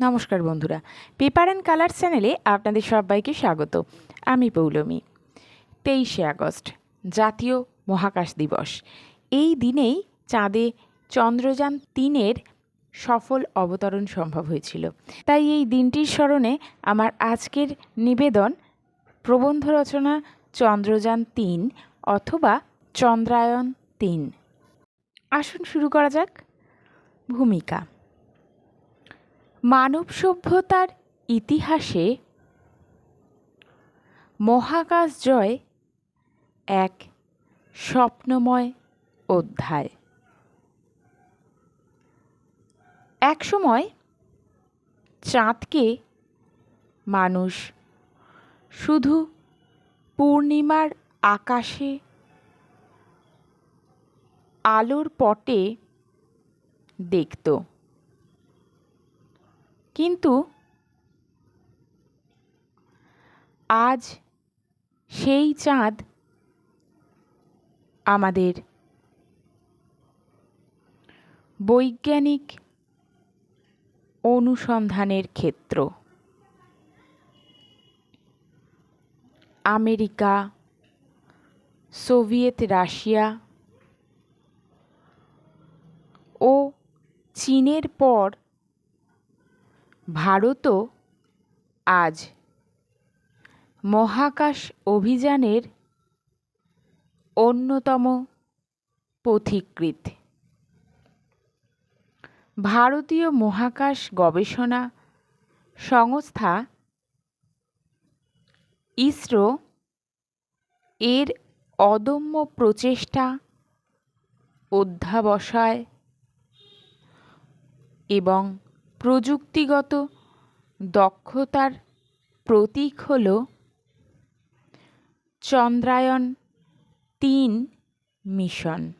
নমস্কার বন্ধুরা। Paper and colour চ্যানেলে আপনাদের সবাইকে স্বাগত। আমি পৌলমী। তেইশে আগস্ট, জাতীয় মহাকাশ দিবস। এই দিনেই চাঁদে চন্দ্রযান তিনের সফল অবতরণ সম্ভব হয়েছিল। তাই এই দিনটির স্মরণে আমার আজকের নিবেদন, প্রবন্ধ রচনা, চন্দ্রযান তিন অথবা চন্দ্রায়ন তিন। আসুন শুরু করা যাক। ভূমিকা। মানব সভ্যতার ইতিহাসে মহাকাশ জয় এক স্বপ্নময় অধ্যায়। একসময় চাঁদকে মানুষ শুধু পূর্ণিমার আকাশে আলোর পটে দেখত। কিন্তু আজ সেই চাঁদ আমাদের বৈজ্ঞানিক অনুসন্ধানের ক্ষেত্র। আমেরিকা সোভিয়েত রাশিয়া ও চীনের পর ভারতও আজ মহাকাশ অভিযানের অন্যতম পথিকৃৎ। ভারতীয় মহাকাশ গবেষণা সংস্থা ইসরো এর অদম্য প্রচেষ্টা অধ্যাবসায় এবং প্রযুক্তিগত দক্ষতার প্রতীক হল চন্দ্রায়ন তিন মিশন,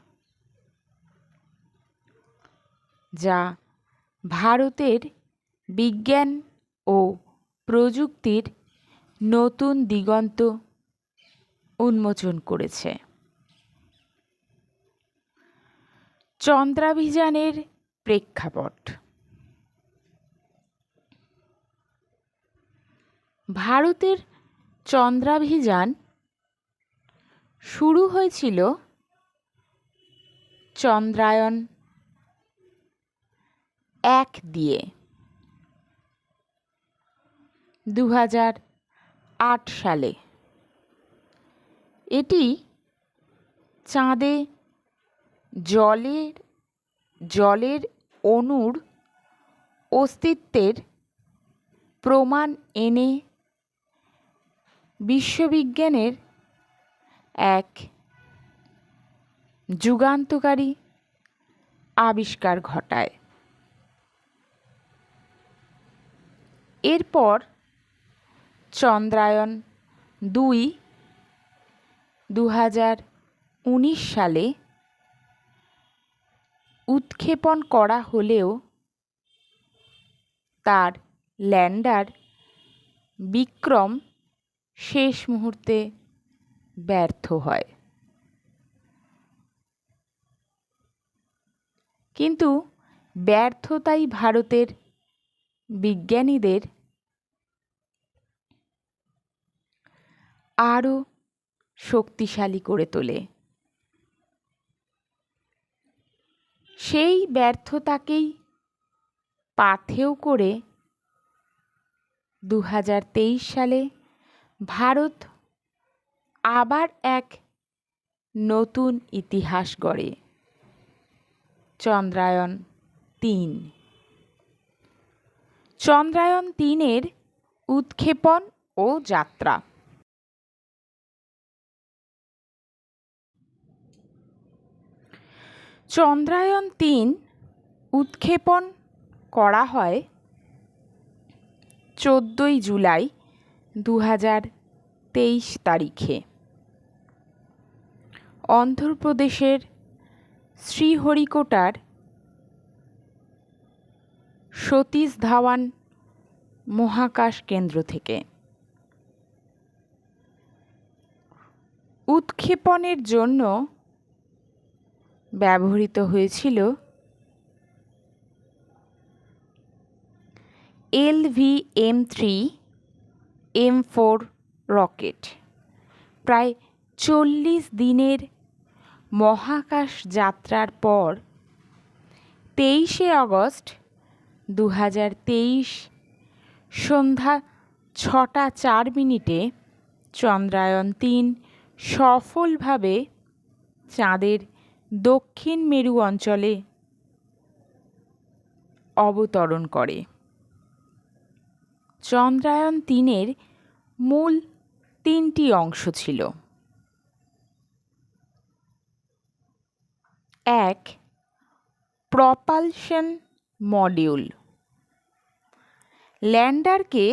যা ভারতের বিজ্ঞান ও প্রযুক্তির নতুন দিগন্ত উন্মোচন করেছে। চন্দ্রাভিযানের প্রেক্ষাপট ভারতের চন্দ্রাভিযান শুরু হয়েছিল চন্দ্রায়ন এক দিয়ে। দু হাজার আট সালে। এটি চাঁদে জলের জলের অণুর অস্তিত্বের প্রমাণ এনে বিশ্ববিজ্ঞানের এক যুগান্তকারী আবিষ্কার ঘটায়। এরপর চন্দ্রায়ন দুই দু হাজার উনিশ সালে উৎক্ষেপণ করা হলেও তার ল্যান্ডার বিক্রম শেষ মুহূর্তে ব্যর্থ হয়। কিন্তু ব্যর্থতাই ভারতের বিজ্ঞানীদের আরও শক্তিশালী করে তোলে। সেই ব্যর্থতাকেই পাথেয় করে দু হাজার তেইশ সালে ভারত আবার এক নতুন ইতিহাস গড়ে। চন্দ্রায়ন তিন। চন্দ্রায়ন তিনের উৎক্ষেপণ ও যাত্রা। চন্দ্রায়ন তিন উৎক্ষেপণ করা হয় চোদ্দোই জুলাই দু হাজার তেইশ তারিখে। অন্ধ্রপ্রদেশের শ্রীহরিকোটার সতীশ ধাওয়ান মহাকাশ কেন্দ্র থেকে। উৎক্ষেপণের জন্য ব্যবহৃত হয়েছিল L V M three M four rocket. প্রায় চল্লিশ দিনের মহাকাশ যাত্রার পর তেইশে আগস্ট দু হাজার তেইশ সন্ধ্যা ছটা চার মিনিটে চন্দ্রায়ন তিন সফলভাবে চাঁদের দক্ষিণ মেরু অঞ্চলে অবতরণ করে। চন্দ্রায়ন তিনের মূল তিনটি অংশ ছিল। এক প্রপালশন মডিউল ল্যান্ডারকে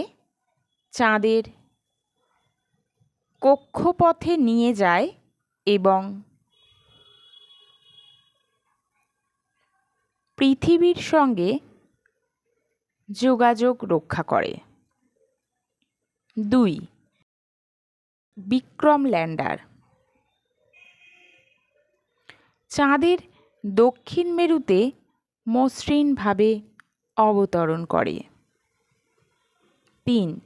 চাঁদের কক্ষপথে নিয়ে যায় এবং পৃথিবীর সঙ্গে যোগাযোগ রক্ষা করে। দুই। বিক্রম ল্যান্ডার। চাঁদের দক্ষিণ মেরুতে মসৃণভাবে অবতরণ করে। তিন।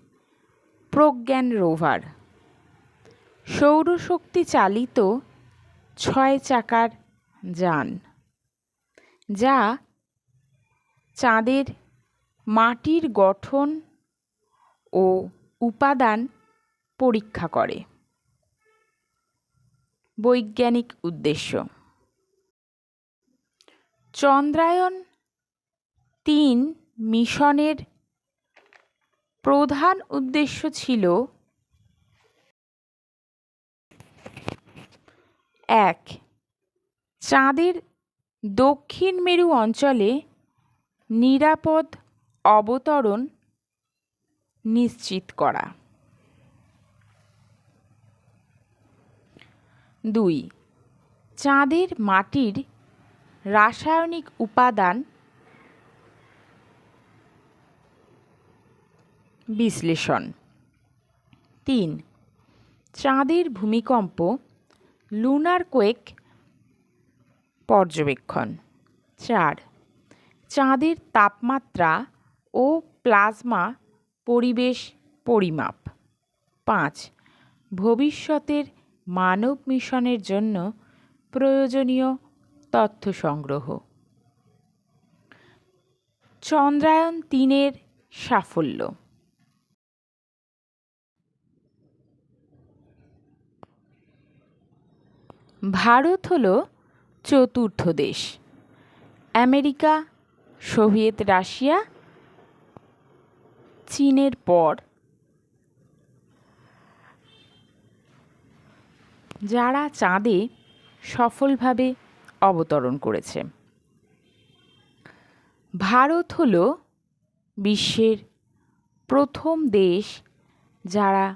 প্রজ্ঞান রোভার। সৌরশক্তি চালিত ছয় চাকার যান, যা চাঁদের মাটির গঠন ও উপাদান পরীক্ষা করে। বৈজ্ঞানিক উদ্দেশ্য। চন্দ্রায়ন তিন মিশনের প্রধান উদ্দেশ্য ছিল এক, চাঁদের দক্ষিণ মেরু অঞ্চলে নিরাপদ অবতরণ নিশ্চিত করা। দুই, চাঁদের মাটির রাসায়নিক উপাদান বিশ্লেষণ। তিন, চাঁদের ভূমিকম্প লুনার কোয়েক পর্যবেক্ষণ। চার, চাঁদের তাপমাত্রা ও প্লাজমা পরিবেশ পরিমাপ। পাঁচ, ভবিষ্যতের মানব মিশনের জন্য প্রয়োজনীয় তথ্য সংগ্রহ। চন্দ্রায়ন তিনের সাফল্য। ভারত হল চতুর্থ দেশ। আমেরিকা, সোভিয়েত রাশিয়া চীনের পর। যারা চাঁদে সফলভাবে অবতরণ করেছে। ভারত হল বিশ্বের প্রথম দেশ যারা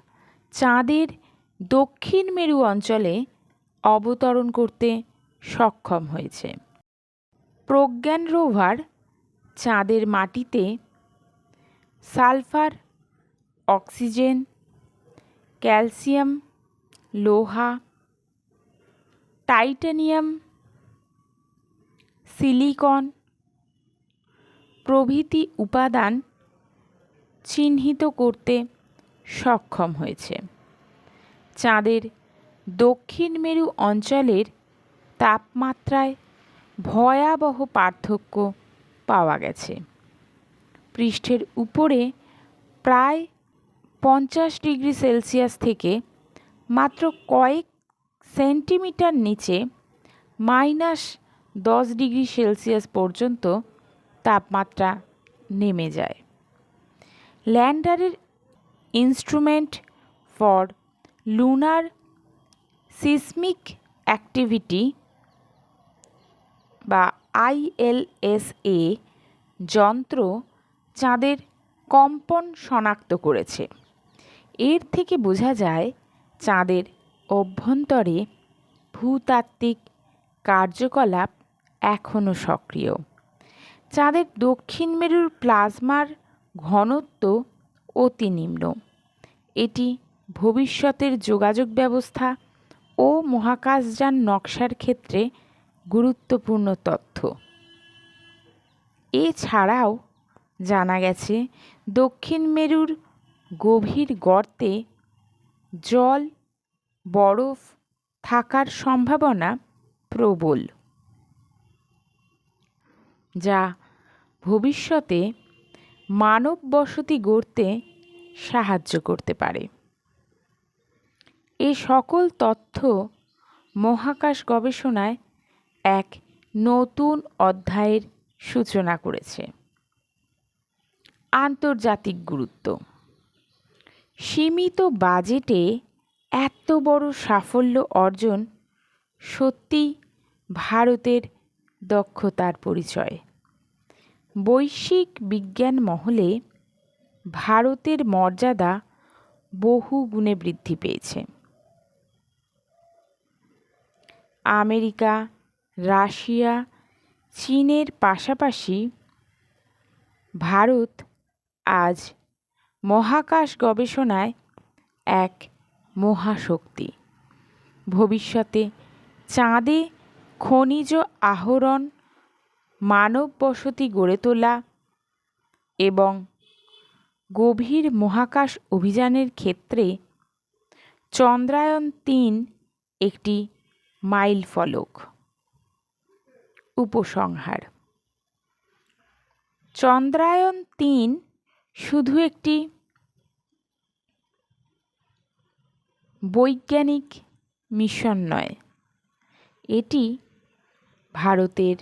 চাঁদের দক্ষিণ মেরু অঞ্চলে অবতরণ করতে সক্ষম হয়েছে। প্রজ্ঞান রোভার চাঁদের মাটিতে সালফার, অক্সিজেন, ক্যালসিয়াম, লোহা, টাইটানিয়াম, সিলিকন প্রভৃতি উপাদান চিহ্নিত করতে সক্ষম হয়েছে। চাঁদের দক্ষিণ মেরু অঞ্চলের তাপমাত্রায় ভয়াবহ পার্থক্য পাওয়া গেছে। পৃষ্ঠের উপরে প্রায় পঞ্চাশ ডিগ্রি সেলসিয়াস থেকে মাত্র কয়েক সেন্টিমিটার নিচে মাইনাস দশ ডিগ্রি সেলসিয়াস পর্যন্ত তাপমাত্রা নেমে যায়। ল্যান্ডারের instrument for lunar seismic activity বা আইএলএসএ যন্ত্র চাঁদের কম্পন শনাক্ত করেছে। এর থেকে বোঝা যায়, চাঁদের অভ্যন্তরে ভূতাত্ত্বিক কার্যকলাপ এখনও সক্রিয়। চাঁদের দক্ষিণ মেরুর প্লাজমার ঘনত্ব অতি নিম্ন। এটি ভবিষ্যতের যোগাযোগ ব্যবস্থা ও মহাকাশযান নকশার ক্ষেত্রে গুরুত্বপূর্ণ তথ্য। এছাড়াও জানা গেছে, দক্ষিণ মেরুর গভীর গর্তে জল, বরফ থাকার সম্ভাবনা প্রবল, যা ভবিষ্যতে মানব বসতি গড়তে সাহায্য করতে পারে। এ সকল তথ্য মহাকাশ গবেষণায় এক নতুন অধ্যায়ের সূচনা করেছে। আন্তর্জাতিক গুরুত্ব। সীমিত বাজেটে এত বড় সাফল্য অর্জন সত্যি ভারতের দক্ষতার পরিচয়। বৈশ্বিক বিজ্ঞান মহলে ভারতের মর্যাদা বহু গুণে বৃদ্ধি পেয়েছে। আমেরিকা, রাশিয়া, চীনের পাশাপাশি ভারত আজ মহাকাশ গবেষণায় এক মহাশক্তি। ভবিষ্যতে চাঁদে খনিজ আহরণ মানব বসতি গড়ে তোলা এবং গভীর মহাকাশ অভিযানের ক্ষেত্রে চন্দ্রায়ন তিন একটি মাইল ফলক। উপসংহার। চন্দ্রায়ন তিন শুধু একটি বৈজ্ঞানিক মিশন নয়, এটি ভারতের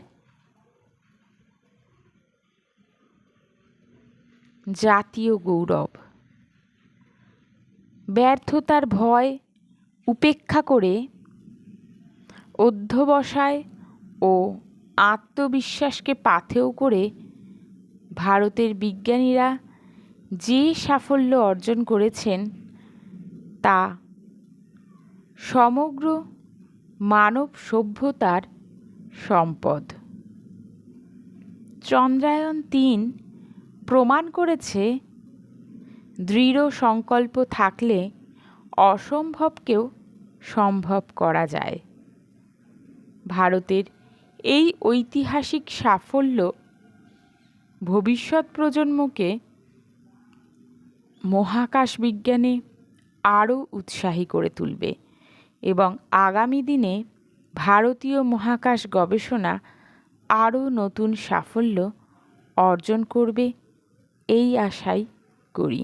জাতীয় গৌরব। ব্যর্থতার ভয় উপেক্ষা করে অধ্যবসায় ও আত্মবিশ্বাসকে পাথেয় করে ভারতের বিজ্ঞানীরা যে সাফল্য অর্জন করেছেন তা সমগ্র মানব সভ্যতার সম্পদ। চন্দ্রায়ন তিন প্রমাণ করেছে দৃঢ় সংকল্প থাকলে অসম্ভবকেও সম্ভব করা যায়। ভারতের এই ঐতিহাসিক সাফল্য ভবিষ্যৎ প্রজন্মকে মহাকাশ বিজ্ঞানে আরও উৎসাহী করে তুলবে এবং আগামী দিনে ভারতীয় মহাকাশ গবেষণা আরও নতুন সাফল্য অর্জন করবে, এই আশাই করি।